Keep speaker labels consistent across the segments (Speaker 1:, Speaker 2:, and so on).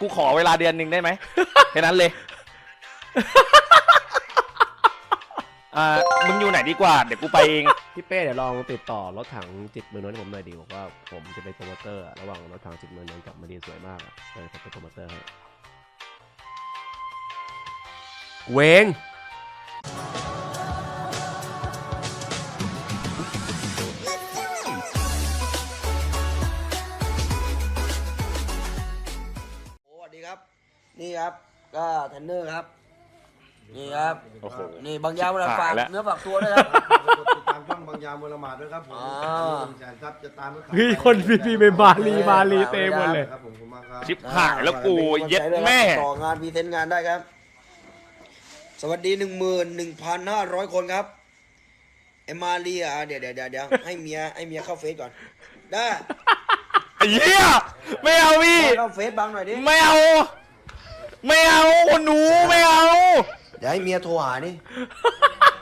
Speaker 1: กูขอเวลาเดือนหนึ่งได้ไหมแค่นั้นเลย อ่า มึงอยู่ไหนดีกว่า เดี๋ยวกูไปเอง
Speaker 2: พี่เป้เดี๋ยวลองติดต่อรถถังจิตเมืองนนท์ให้ผมหน่อยดีบอกว่าผมจะเป็นโปรโมเตอร์อะระหว่างรถถังจิตเมืองนนท์กับมาดีสวยมากอะเลยผมเป็นโปรโมเตอร์ให้ เวง
Speaker 3: สวัสดีครับ นี่ครับ ก็เทรนเนอร์ครับ นี่ครับ
Speaker 1: โอ้โห
Speaker 3: นี่บางยาเวลาฝาก
Speaker 1: หายแล้ว
Speaker 3: เนื้อฝากตัวด้วยครับ
Speaker 4: ติดตามช่องบางยามวลมาดด้วยครับผม
Speaker 3: อ่า
Speaker 4: แสนครับจะตาม
Speaker 2: เฮ้ยคนพี่พี่ไปมาลีมาลีเต็มหมดเลย
Speaker 4: ครับผมผมมาครับ
Speaker 1: ชิบหายแล้วกูเย็ดแม่
Speaker 3: ต่องานพรีเซนต์งานได้ครับ สวัสดีหนึ่งหมื่นหนึ่งพันห้าร้อยคนครับเอมมาเรียเดี๋ยวเดี๋ยวเดี๋ยวเดี๋ยวให้เมียให้เมียเข้าเฟซก่อนได้
Speaker 1: ไอ้เหี้ยไม่เอาพี่
Speaker 3: เข้าเฟซบังหน่อยดิ
Speaker 1: ไม่เอา ไม่เอาคนหนูไม่เอา
Speaker 3: เดี๋ยวให้เมียโทรหานี่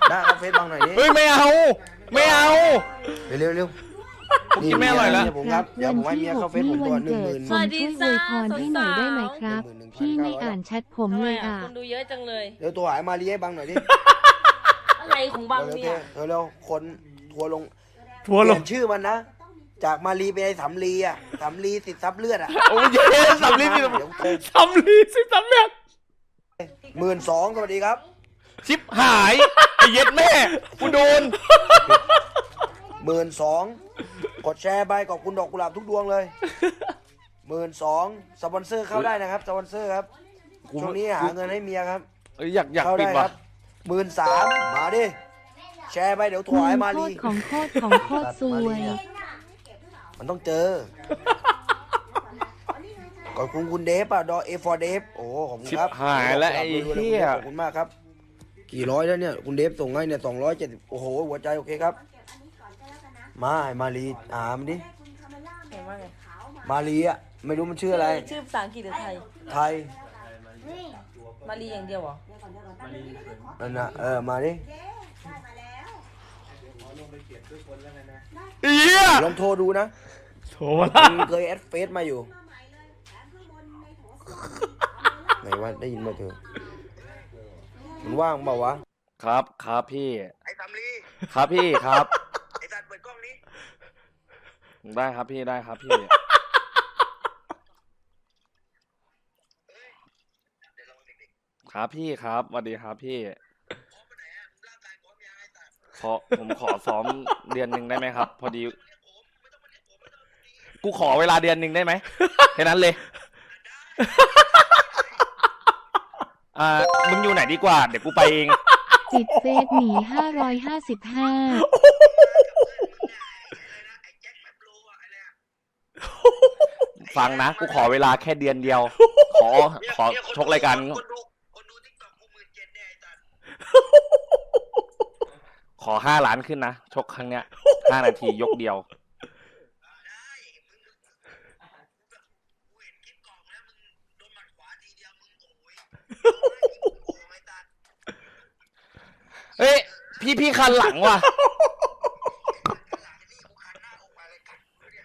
Speaker 3: ได้เข้าเฟซบังหน่อยดิ
Speaker 1: เฮ้ยไม่เอา ไม่เอา
Speaker 3: เร็วเร็วเร็ว
Speaker 1: ผมกินไม่อร่อยแล้ว
Speaker 3: เมีผมครับเดี๋ยวผมให้เมียเข้าเฟซผมตัวหนึ่งหมื่น
Speaker 5: สวัสดีจ้า
Speaker 6: ช่วยอวยพรให้หน่อยได้ไหมครับ
Speaker 3: 11,900
Speaker 6: พี่ไม่อ่านแชทผม
Speaker 5: ทำไม
Speaker 6: เลย
Speaker 5: อะ
Speaker 6: อะ
Speaker 5: คนดูเยอะจังเลย
Speaker 3: เร็วตัวหายมาเรียให้บังหน่อยดิ
Speaker 5: อะไรของบัง
Speaker 3: เร็ว
Speaker 5: เนี่ย
Speaker 3: ๆเร็วเร็วๆคนทัวร์ลง
Speaker 2: ทัวร์ล
Speaker 3: เปลี่
Speaker 2: ง
Speaker 3: ยนชื่อมันนะ จากมารีเป็นไอ้สำลีอะสำลีสิทธิ์ซับเลือดอะ
Speaker 1: โอ้ยเย็ดสำลีพี่
Speaker 3: เดี๋ยวโทร
Speaker 2: ทำลีสิสำเร็จ
Speaker 3: หมื่นสองสวัสดีครับ
Speaker 1: ชิบหายไอ้เย็ดแม่กูโดน
Speaker 3: หมื่นสอง กดแชร์ไปขอบคุณดอกกุหลาบทุกดวงเลยหมื่นสองสปอนเซอร์เข้าได้นะครับสปอนเซอร์ครับ
Speaker 1: กู
Speaker 3: ช่วงนี้หาเงินให้เมียครับ
Speaker 1: เอ้ยอยากอยาก
Speaker 3: เข้า
Speaker 1: ปิด
Speaker 3: ได้ค
Speaker 1: ว่ะ
Speaker 3: รับหมื่นสามมาดิแชร์ไปเดี๋ยวถวายมา
Speaker 6: โค
Speaker 3: รี
Speaker 6: ตรของโคตรของโคตรซวย
Speaker 3: มันต้องเจอขอบคุณคุณเดฟอะ ดอเอฟอร์เดฟ โอ้ ขอบคุณ
Speaker 1: ชิบ
Speaker 3: ครับ
Speaker 1: หายแล้วไอ้เหี้ย
Speaker 3: ขอบคุณมากครับ กี่ร้อยแล้วเนี่ย คุณเดฟส่งให้เนี่ยสองร้อยเจ็ดสิบโอ้โห หัวใจโอเคครับ มาไอ้มารีอ่านดิ
Speaker 5: เห็นว่าไง
Speaker 3: มารีอะ ไม่รู้มันชื่ออะไร
Speaker 5: ชื่อภาษาอังกฤษหรือไทย
Speaker 3: ไทย
Speaker 5: มารีอย่างเดียวเหรอ
Speaker 3: นั่นนะเออ มาดิ
Speaker 1: ไอ้เหี้ย
Speaker 3: ลองโทรดูนะ
Speaker 2: โถละ
Speaker 3: มันเคยแอดเฟซมาอยู่ ไหนว่าได้ยินมาเถอะมันว่างเปล่าวะ
Speaker 1: ครับ ครับพี่
Speaker 3: ไอ้สำลี
Speaker 1: ครับพี่ครับ
Speaker 3: ได้
Speaker 1: ครับพี่ได้ครับพี่ ครับพี่ครับสวัสดีครับพี่ขอผมขอซ้อมเดือนหนึ่งได้ไหมครับ พอดี กูขอเวลาเดือนหนึ่งได้ไหมแค่นั้นเลย อ่ามึงอยู่ไหนดีกว่า เดี๋ยวกูไปเอง
Speaker 6: ติดเฟซหนีห้า
Speaker 1: ฟังนะ กูขอเวลาแค่เดือนเดียว ขอขอชกรายการ
Speaker 3: คนดูคนดูทิกตอกกูหมื่นเจ็ดเนี่ยไอ้สัตว์
Speaker 1: ขอห้าล้านขึ้นนะ ชกครั้งเนี้ยห้านาทียกเดียว
Speaker 3: กูเห็นคลิปกล่องแล้วมึงโดนหมัดขวาทีเดียวมึงโอ้ยโอ้ยไอ้สัตว์
Speaker 1: เฮ้ย พี่พี่คันหลังว่ะ
Speaker 3: หลังนี่กูคันหน้าออกมาเลยกัดกูเนี่ย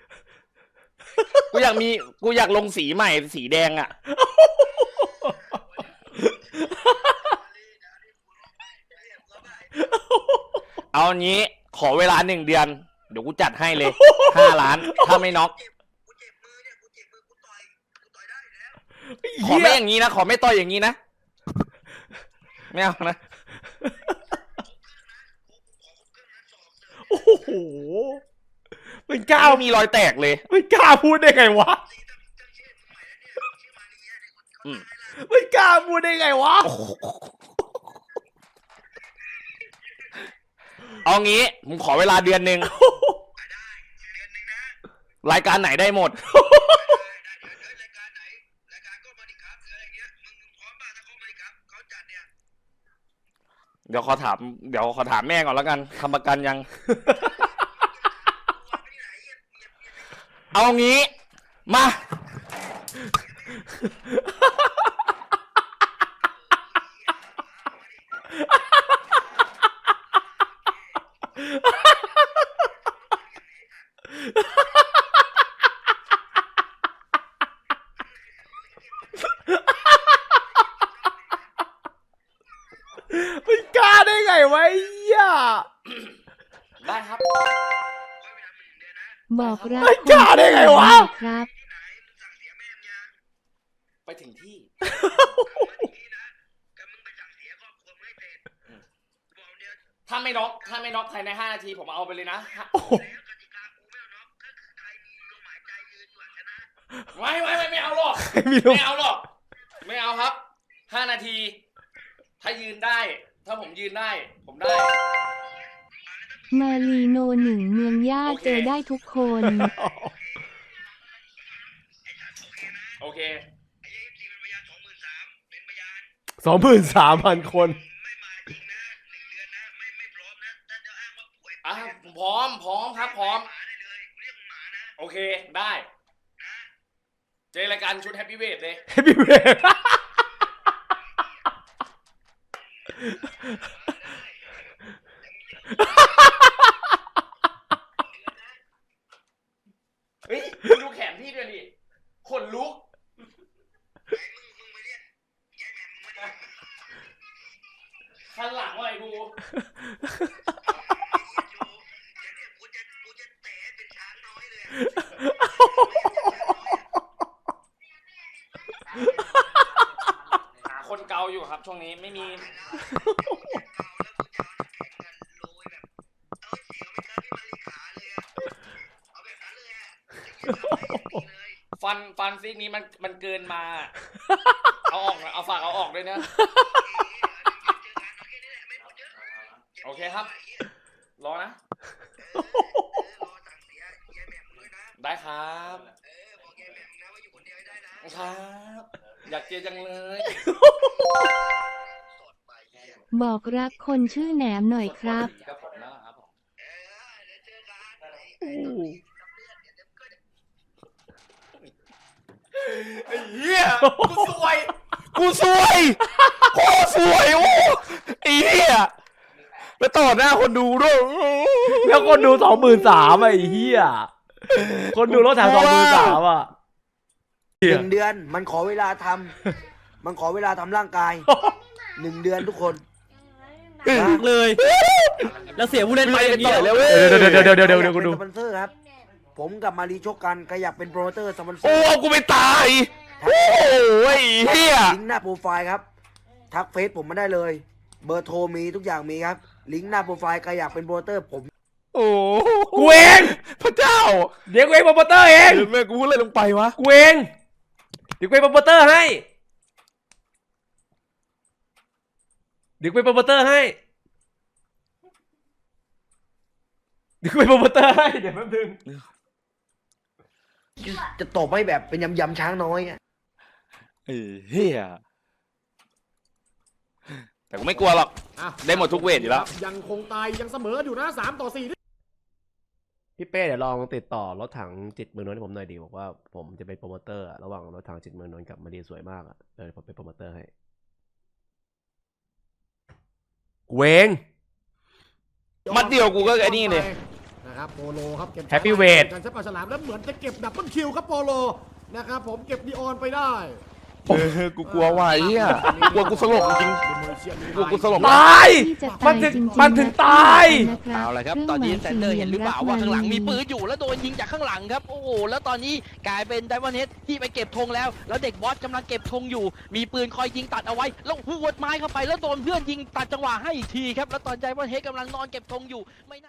Speaker 1: กู อยากมีกูอยากลงสีใหม่สีแดงอะ เอางี้ขอเวลาหนึ่งเดือน เดี๋ยวกูจัดให้เลยห้าล้าน ถ้าไม่น็อก
Speaker 3: เจ็บกูเจ็บมือเนี่ยกูเจ็บมือกูต่อยกูต่อยได้อยู่แล้ว
Speaker 1: ขอไม่อย่างนี้นะ ขอไม่ต่อยอย่างนี้นะ ไม่เอานะ
Speaker 2: โอ้โห มันกล้า
Speaker 1: ก้าวมีรอยแตกเลย
Speaker 2: มันกล้าพูดได้ไงวะ
Speaker 1: อืม
Speaker 2: มันกล้าพูดได้ไงวะ
Speaker 1: เอางี้ผมขอเวลาเดือนหนึ่งรายการไหนได้หมด
Speaker 3: รายการไหนรายการก็มาดิครับหรืออะไรเงี้ยมึงพร้อมป่ะถ้าเขามาดิครับเขาจัดเนี่ย
Speaker 1: เดี๋ยวขอถาม เดี๋ยวขอถามแม่ก่อนแล้วกันทำประกันยัง เอางี้ มา
Speaker 2: ไม่กล้าได้ไงวะไเหี้ย
Speaker 1: ได้ครับ
Speaker 6: บอกรัก
Speaker 2: เฮ้ย
Speaker 6: คน
Speaker 2: กล้าได้ไงวะ
Speaker 6: ชื่อแหนมหน่อยครับ
Speaker 1: ไปถึงที่ถ้าไม่น็อกถ้าไม่น็อกภายในห้านาทีผมเอาไปเลยนะฮะ
Speaker 2: โอ้โห
Speaker 1: ไม่ไม่ไม่ไม่เอาหรอก
Speaker 2: มีลูก
Speaker 1: ไม่เอาหรอก ไม่เอาครับห้านาที ถ้ายืนได้ ถ้าผมยืนได้ ผมได้
Speaker 6: มาลีโนหนึ่งเมืองย่า
Speaker 1: โอเค
Speaker 6: เจอได้ทุกคน
Speaker 1: โอเค
Speaker 2: สองหมื่นสามพันคน
Speaker 1: อะผมพร้อมพร้อมครับพร้อม โอเคได้ เจอรายการชุดแฮปปี้เวทเลย
Speaker 2: h a p p ี w a y
Speaker 1: เฮ้ยมึงดูแขนพี่ด้วยดิข นลุกข้างหลังว่าไอ้กูหาคนเกาอยู่ครับช่วงนี้ไม่มีน ฟันซีกนี้มันมันเกินมา เอาออกหน่อยเอาฝากเอาออกด้วยนะ โอเคครับ รอนะ ได้ครับครับ อยากเจอจังเลย
Speaker 6: บอกรักคนชื่อแหนมหน่อยครับ
Speaker 1: ครับผมนะครับผม ไอ้เหี้ยกูสวยกูสวยโคตรสวยโอ้ไอ้เหี้ยแล้วต่อหน้าคนดูด้วย
Speaker 2: แล้วคนดูสองหมื่นสามไอ้เหี้ยคนดูรถถังสองหมื่นสามอะ
Speaker 3: หนึ่งเดือนมันขอเวลาทำมันขอเวลาทำร่างกายหนึ่งเดือนทุกคน
Speaker 7: เลย แล้วเสียผู้เล่นไปอย่างนี้
Speaker 1: ต่อย
Speaker 7: เหร
Speaker 1: แล้
Speaker 7: อ
Speaker 1: วเว้ย
Speaker 2: เดี๋ยวเดี๋ยวเดี๋ยวเดี๋ยวเดี๋ยวเดี๋ยวกู
Speaker 3: เป็น
Speaker 2: ดู
Speaker 3: สปอนเซอร์ครับ ผมกับมารีชกกันใครอยากเป็นโปรโมเตอร์สปอนเซอ
Speaker 1: โอ้
Speaker 3: ร์
Speaker 1: กูไปตาย โอ้ยเฮีย
Speaker 3: ลิงก์หน้าโปรไฟล์ครับ ทักเฟซผมมาได้เลย เบอร์โทรมีทุกอย่างมีครับ ลิงก์หน้าโปรไฟล์ใครอยากเป็นโปรโมเตอร์ผม
Speaker 1: โอ้
Speaker 2: กูเอง
Speaker 1: พระเจ้า
Speaker 2: เดี๋ยวกูเองโปรโมเตอร์เอง
Speaker 1: เดี๋ยวแม่กูพูดอะไรลงไปวะ
Speaker 2: กูเองเดี๋ยวกูเป็นโปรโมเตอร์ให้เดี๋ยวกูเป็นโปรโมเตอร์ให้เดี๋ยวกูเป็นโปรโมเตอร์ให้เดี๋ยวแป๊บนึง
Speaker 3: จะตบให้แบบเป็นยำยำๆช้างน้อยอะ
Speaker 1: ไอ้เฮียแต่กูไม่กลัวหรอกได้หมดทุกเวทอยู่แล้ว
Speaker 8: ยังคงตายยังเสมออยู่นะสามต่อสี่
Speaker 2: พี่เป้เดี๋ยวลองติดต่อรถถังจิตเมืองนนท์ให้ผมหน่อยดีบอกว่าผมจะเป็นโปรโมเตอร์อะระหว่างรถถังจิตเมืองนนท์กับมาดีสวยมากอะเออผมเป็นโปรโมเตอร์ให้กูเอง
Speaker 1: มัดเดียวกูก็ไอ้นี่เลย
Speaker 8: นะครับโปโลครับเก็บ
Speaker 2: Happy Weight
Speaker 8: กันใช้ปลาฉลามแล้วเหมือนจะเก็บดับเบิลคิวครับโปโลนะครับผมเก็บดีออนไปได้
Speaker 1: เออกูกลัวว่ะไอ้เฮียกลัวกูสลบจริง กลัวกูสลบ
Speaker 2: ตาย
Speaker 6: ที่จะ
Speaker 2: มั
Speaker 6: ตานย
Speaker 2: ถึง
Speaker 6: จริงๆ
Speaker 2: มันถึงตาย
Speaker 6: นะครับ
Speaker 7: เอาละครับ
Speaker 6: คง
Speaker 7: ตอนนี้
Speaker 6: หมาย
Speaker 7: แซนเดอร์เห็นหรือเปล่าว่า
Speaker 6: รัก
Speaker 7: ข้างหลังมี
Speaker 6: ลี
Speaker 7: ปืนอยู่แล้วโดนยิงจากข้างหลังครับโอ้โหแล้วตอนนี้กลายเป็นไดมอนเฮดที่ไปเก็บธงแล้ว แล้วเด็กบอสกำลังเก็บธงอยู่ มีปืนคอยยิงตัดเอาไว้แล้วหัวดไม้เข้าไป แล้วโดนเพื่อนยิงตัดจังหวะให้อีกทีครับแล้วตอนไดมอนเฮดกำลังนอนเก็บธงอยู่ไม่น่า